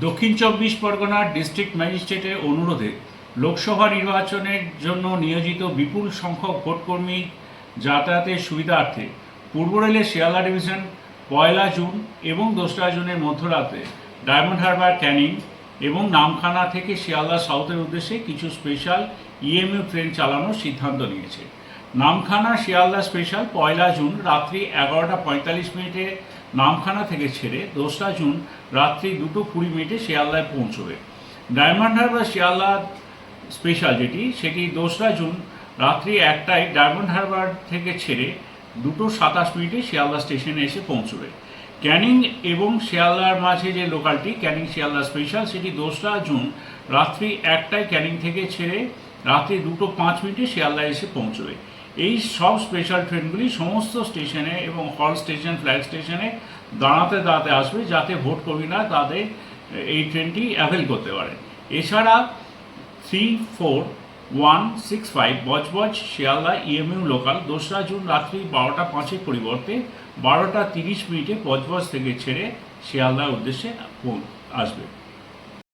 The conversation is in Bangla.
দক্ষিণ চব্বিশ পরগনার ডিস্ট্রিক্ট ম্যাজিস্ট্রেটের অনুরোধে লোকসভা নির্বাচনের জন্য নিয়োজিত বিপুল সংখ্যক ভোটকর্মী যাতায়াতের সুবিধার্থে পূর্ব রেলের শিয়ালদা ডিভিশন, পয়লা জুন এবং দোসরা জুনের মধ্যরাতে ডায়মন্ড হারবার ক্যানিং এবং নামখানা থেকে শিয়ালদা সাউথের উদ্দেশ্যে কিছু স্পেশাল ইএমইউ ট্রেন চালানোর সিদ্ধান্ত নিয়েছে। নামখানা শিয়ালদা স্পেশাল পয়লা জুন রাত্রি এগারোটা পঁয়তাল্লিশ মিনিটে নামখানা থেকে ছেড়ে দোসরা জুন রাত্রি দুটো কুড়ি মিনিটে শিয়ালদায় পৌঁছবে। ডায়মন্ড হারবার শিয়ালদা স্পেশাল যেটি, সেটি দোসরা জুন রাত্রি একটায় ডায়মন্ড হারবার থেকে ছেড়ে দুটো সাতাশ মিনিটে শিয়ালদা স্টেশনে এসে পৌঁছবে। ক্যানিং এবং শিয়ালদার মাঝে যে লোকালটি, ক্যানিং শিয়ালদা স্পেশাল, সেটি দোসরা জুন রাত্রি একটায় ক্যানিং থেকে ছেড়ে রাত্রি দুটো পাঁচ মিনিটে শিয়ালদা এসে পৌঁছবে। এই সব স্পেশাল ট্রেনগুলি সমস্ত স্টেশনে এবং হল স্টেশন ফ্ল্যাগ স্টেশনে দাঁড়াতে দাঁড়াতে আসবে যাতে ভোট কর্মীরা তাদের এই ট্রেনটি অ্যাভেল করতে পারে। এছাড়া three four one six five Budge Budge Sealdah EMU local দোসরা জুন রাত্রি বারোটা পাঁচের পরিবর্তে বারোটা তিরিশ মিনিটে বজবজ থেকে ছেড়ে শিয়ালদার উদ্দেশ্যে আসবে।